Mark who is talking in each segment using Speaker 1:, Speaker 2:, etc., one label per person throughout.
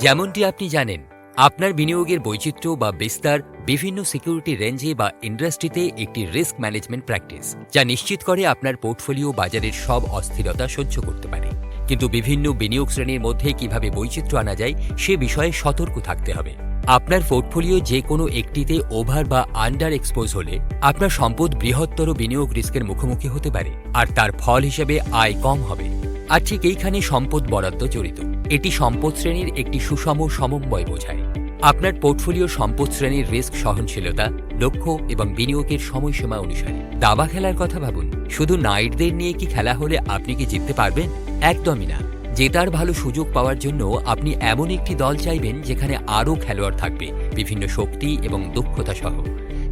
Speaker 1: যেমনটি আপনি জানেন, আপনার বিনিয়োগের বৈচিত্র্য বা বিস্তার বিভিন্ন সিকিউরিটি রেঞ্জে বা ইন্ডাস্ট্রিতে একটি রিস্ক ম্যানেজমেন্ট প্র্যাকটিস, যা নিশ্চিত করে আপনার পোর্টফোলিও বাজারের সব অস্থিরতা সহ্য করতে পারে। কিন্তু বিভিন্ন বিনিয়োগ শ্রেণির মধ্যে কীভাবে বৈচিত্র্য আনা যায়, সে বিষয়ে সতর্ক থাকতে হবে। আপনার পোর্টফোলিও যে কোনো একটিতে ওভার বা আন্ডার এক্সপোজ হলে, আপনার সম্পদ বৃহত্তর বিনিয়োগ রিস্কের মুখোমুখি হতে পারে, আর তার ফল হিসেবে আয় কম হবে। আর ঠিক এইখানে সম্পদ বরাদ্দ জড়িত। এটি সম্পদ শ্রেণির একটি সুষম সমন্বয় বোঝায়। আপনার পোর্টফোলিও সম্পদ শ্রেণির রিস্ক সহনশীলতা, লক্ষ্য এবং বিনিয়োগের সময়সীমা অনুসারে। দাবা খেলার কথা ভাবুন। শুধু নাইটদের নিয়ে কি খেলা হলে আপনি কি জিততে পারবেন? একদমই না। জেতার ভালো সুযোগ পাওয়ার জন্য আপনি এমন একটি দল চাইবেন যেখানে আরও খেলোয়াড় থাকবে, বিভিন্ন শক্তি এবং দক্ষতা সহ।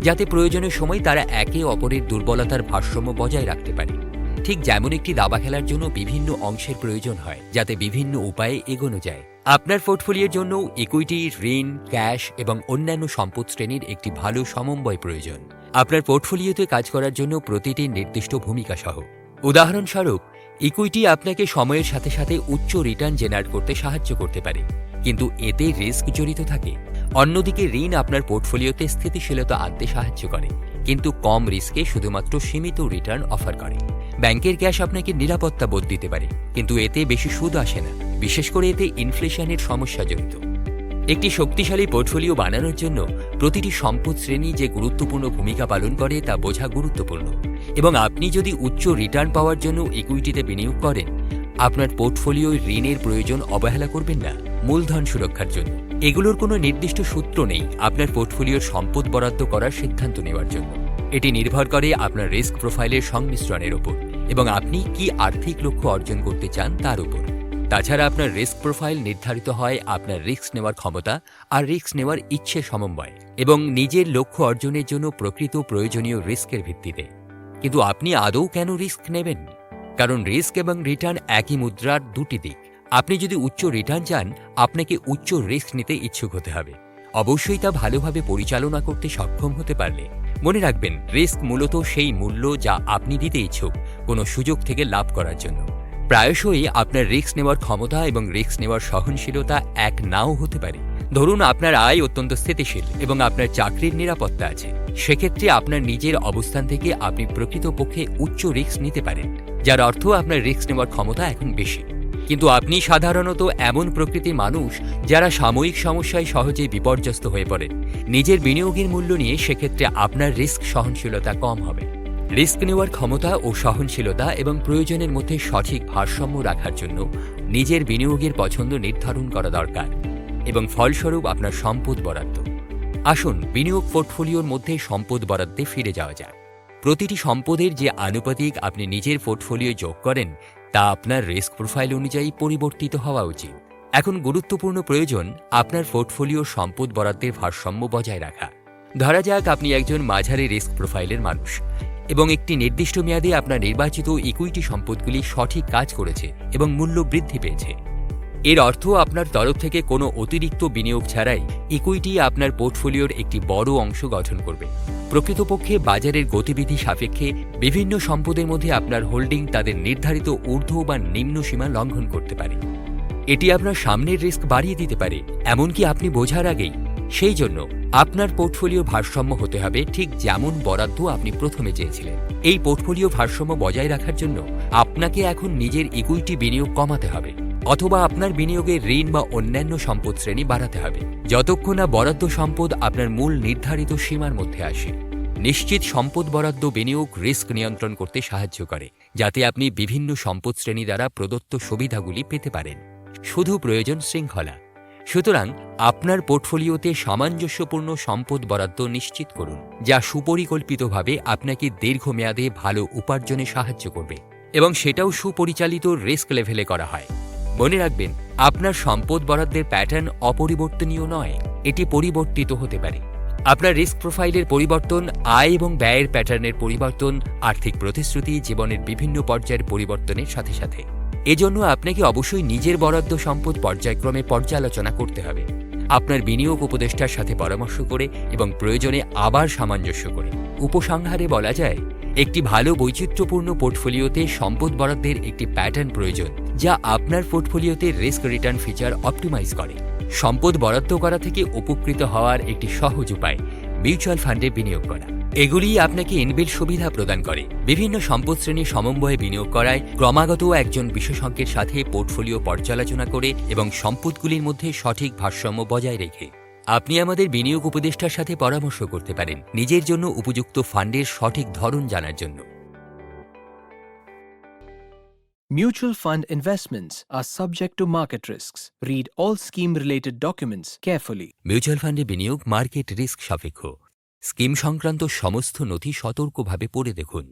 Speaker 1: যাতে প্রয়োজনের সময় তারা একে অপরের দুর্বলতার ভারসাম্য বজায় রাখতে পারে। ঠিক যেমন একটি দাবা খেলার জন্য বিভিন্ন অংশের প্রয়োজন হয়, যাতে বিভিন্ন উপায়ে এগোনো যায়। আপনার পোর্টফোলিওর জন্য ইকুইটি ঋণ ক্যাশ এবং অন্যান্য সম্পদ শ্রেণির একটি ভালো সমন্বয় প্রয়োজন। আপনার পোর্টফোলিওতে কাজ করার জন্য প্রতিটি নির্দিষ্ট ভূমিকা সহ। উদাহরণস্বরূপ ইকুইটি আপনাকে সময়ের সাথে সাথে উচ্চ রিটার্ন জেনারেট করতে সাহায্য করতে পারে, কিন্তু এতে রিস্ক জড়িত থাকে। অন্যদিকে, ঋণ আপনার পোর্টফোলিওতে স্থিতিশীলতা আনতে সাহায্য করে। কিন্তু কম রিস্কে শুধুমাত্র সীমিত রিটার্ন অফার করে। ব্যাংকের ক্যাশ আপনাকে নিরাপত্তা বোধ দিতে পারে, কিন্তু এতে বেশি সুদ আসে না, বিশেষ করে এতে ইনফ্লেশনের সমস্যা জড়িত। একটি শক্তিশালী পোর্টফোলিও বানানোর জন্য প্রতিটি সম্পদ শ্রেণি যে গুরুত্বপূর্ণ ভূমিকা পালন করে তা বোঝা গুরুত্বপূর্ণ। এবং আপনি যদি উচ্চ রিটার্ন পাওয়ার জন্য ইকুইটিতে বিনিয়োগ করেন আপনার পোর্টফোলিও ঋণের প্রয়োজন অবহেলা করবেন না, মূলধন সুরক্ষার জন্য। এগুলোর কোনো নির্দিষ্ট সূত্র নেই আপনার পোর্টফোলিওর সম্পদ বরাদ্দ করার সিদ্ধান্ত নেওয়ার জন্য। এটি নির্ভর করে আপনার রিস্ক প্রোফাইলের সংমিশ্রণের ওপর এবং আপনি কি আর্থিক লক্ষ্য অর্জন করতে চান তার উপর। তাছাড়া আপনার রিস্ক প্রোফাইল নির্ধারিত হয় আপনার রিস্ক নেওয়ার ক্ষমতা আর রিস্ক নেওয়ার ইচ্ছে সমন্বয় এবং নিজের লক্ষ্য অর্জনের জন্য প্রকৃত প্রয়োজনীয় রিস্কের ভিত্তিতে। কিন্তু আপনি আদৌ কেন রিস্ক নেবেন? কারণ রিস্ক এবং রিটার্ন একই মুদ্রার দুটি দিক। আপনি যদি উচ্চ রিটার্ন চান, আপনাকে উচ্চ রিস্ক নিতে ইচ্ছুক হতে হবে। অবশ্যই তা ভালোভাবে পরিচালনা করতে সক্ষম হতে পারলে। মনে রাখবেন রিস্ক মূলত সেই মূল্য যা আপনি দিতে ইচ্ছুক কোনো সুযোগ থেকে লাভ করার জন্য। প্রায়শই আপনার রিস্ক নেওয়ার ক্ষমতা এবং রিস্ক নেওয়ার সহনশীলতা এক নাও হতে পারে। ধরুন আপনার আয় অত্যন্ত স্থিতিশীল এবং আপনার চাকরির নিরাপত্তা আছে। সেক্ষেত্রে আপনার নিজের অবস্থান থেকে আপনি প্রকৃতপক্ষে উচ্চ রিস্ক নিতে পারেন, যার অর্থ আপনার রিস্ক নেওয়ার ক্ষমতা এখন বেশি। কিন্তু আপনি সাধারণত এমন প্রকৃতির মানুষ যারা সাময়িক সমস্যায় সহজেই বিপর্যস্ত হয়ে পড়ে। নিজের বিনিয়োগের মূল্য নিয়ে সেক্ষেত্রে আপনার রিস্ক সহনশীলতা কম হবে। রিস্ক নেওয়ার ক্ষমতা ও সহনশীলতা এবং প্রয়োজনের মধ্যে সঠিক ভারসাম্য রাখার জন্য নিজের বিনিয়োগের পছন্দ নির্ধারণ করা দরকার। এবং ফলস্বরূপ আপনার সম্পদ বরাদ্দ। আসুন, বিনিয়োগ পোর্টফোলিওর মধ্যে সম্পদ বরাদ্দে ফিরে যাওয়া যাক। প্রতিটি সম্পদের যে আনুপাতিক আপনি নিজের পোর্টফোলিও যোগ করেন, তা আপনার রিস্ক প্রোফাইল অনুযায়ী পরিবর্তিত হওয়া উচিত। এখন গুরুত্বপূর্ণ প্রয়োজন, আপনার পোর্টফোলিওর সম্পদ বরাদ্দের ভারসাম্য বজায় রাখা। ধরা যাক আপনি একজন মাঝারি রিস্ক প্রোফাইলের মানুষ এবং একটি নির্দিষ্ট মেয়াদে আপনার নির্বাচিত ইকুইটি সম্পদগুলি সঠিক কাজ করেছে এবং মূল্য বৃদ্ধি পেয়েছে। এর অর্থ আপনার তরফ থেকে কোনো অতিরিক্ত বিনিয়োগ ছাড়াই ইকুইটি আপনার পোর্টফোলিওর একটি বড় অংশ গঠন করবে। প্রকৃতপক্ষে বাজারের গতিবিধি সাপেক্ষে বিভিন্ন সম্পদের মধ্যে আপনার হোল্ডিং তাদের নির্ধারিত ঊর্ধ্ব বা নিম্ন সীমা লঙ্ঘন করতে পারে। এটি আপনার সামনের রিস্ক বাড়িয়ে দিতে পারে, এমনকি আপনি বোঝার আগেই। সেই জন্য আপনার পোর্টফোলিও ভারসাম্য হতে হবে ঠিক যেমন বরাদ্দ আপনি প্রথমে চেয়েছিলেন। এই পোর্টফোলিও ভারসাম্য বজায় রাখার জন্য আপনাকে এখন নিজের ইকুইটি বিনিয়োগ কমাতে হবে। অথবা আপনার বিনিয়োগের ঋণ বা অন্যান্য সম্পদ শ্রেণি বাড়াতে হবে। যতক্ষণ না বরাদ্দ সম্পদ আপনার মূল নির্ধারিত সীমার মধ্যে আসে। নিশ্চিত সম্পদ বরাদ্দ বিনিয়োগ রিস্ক নিয়ন্ত্রণ করতে সাহায্য করে, যাতে আপনি বিভিন্ন সম্পদ শ্রেণি দ্বারা প্রদত্ত সুবিধাগুলি পেতে পারেন। শুধু প্রয়োজন শৃঙ্খলা। সুতরাং আপনার পোর্টফোলিওতে সামঞ্জস্যপূর্ণ সম্পদ বরাদ্দ নিশ্চিত করুন, যা সুপরিকল্পিতভাবে আপনাকে দীর্ঘমেয়াদে ভালো উপার্জনে সাহায্য করবে এবং সেটাও সুপরিচালিত রিস্ক লেভেলে করা হয়। মনে রাখবেন, আপনার সম্পদ বরাদ্দের প্যাটার্ন অপরিবর্তনীয় নয়, এটি পরিবর্তিত হতে পারে। আপনার রিস্ক প্রোফাইলের পরিবর্তন, আয় এবং ব্যয়ের প্যাটার্নের পরিবর্তন, আর্থিক প্রতিশ্রুতি, জীবনের বিভিন্ন পর্যায়ের পরিবর্তনের সাথে সাথে। এজন্য আপনাকে অবশ্যই নিজের বরাদ্দ সম্পদ পর্যায়ক্রমে পর্যালোচনা করতে হবে। আপনার বিনিয়োগ উপদেষ্টার সাথে পরামর্শ করে এবং প্রয়োজনে আবার সামঞ্জস্য করে। উপসংহারে বলা যায়, একটি ভালো বৈচিত্র্যপূর্ণ পোর্টফোলিওতে সম্পদ বরাদ্দের একটি প্যাটার্ন প্রয়োজন। যা আপনার পোর্টফোলিওতে রিস্ক রিটার্ন ফিচার অপটিমাইজ করে। সম্পদ বরাদ্দ করা থেকে উপকৃত হওয়ার একটি সহজ উপায় মিউচুয়াল ফান্ডে বিনিয়োগ করা। এগুলি আপনাকে ইনবিল সুবিধা প্রদান করে। বিভিন্ন সম্পদ শ্রেণি সমন্বয়ে বিনিয়োগ করায় ক্রমাগত একজন বিশেষজ্ঞের সাথে পোর্টফোলিও পর্যালোচনা করে এবং সম্পদগুলির মধ্যে সঠিক ভারসাম্য বজায় রেখে। আপনি আমাদের বিনিয়োগ উপদেষ্টার সাথে পরামর্শ করতে পারেন নিজের জন্য উপযুক্ত ফান্ডের সঠিক ধরন জানার জন্য।
Speaker 2: Mutual fund investments are subject to market risks. Read all scheme related documents carefully.
Speaker 1: Mutual ফান্ডে বিনিয়োগ মার্কেট রিস্ক সাপেক্ষ স্কিম সংক্রান্ত সমস্ত নথি সতর্কভাবে পড়ে দেখুন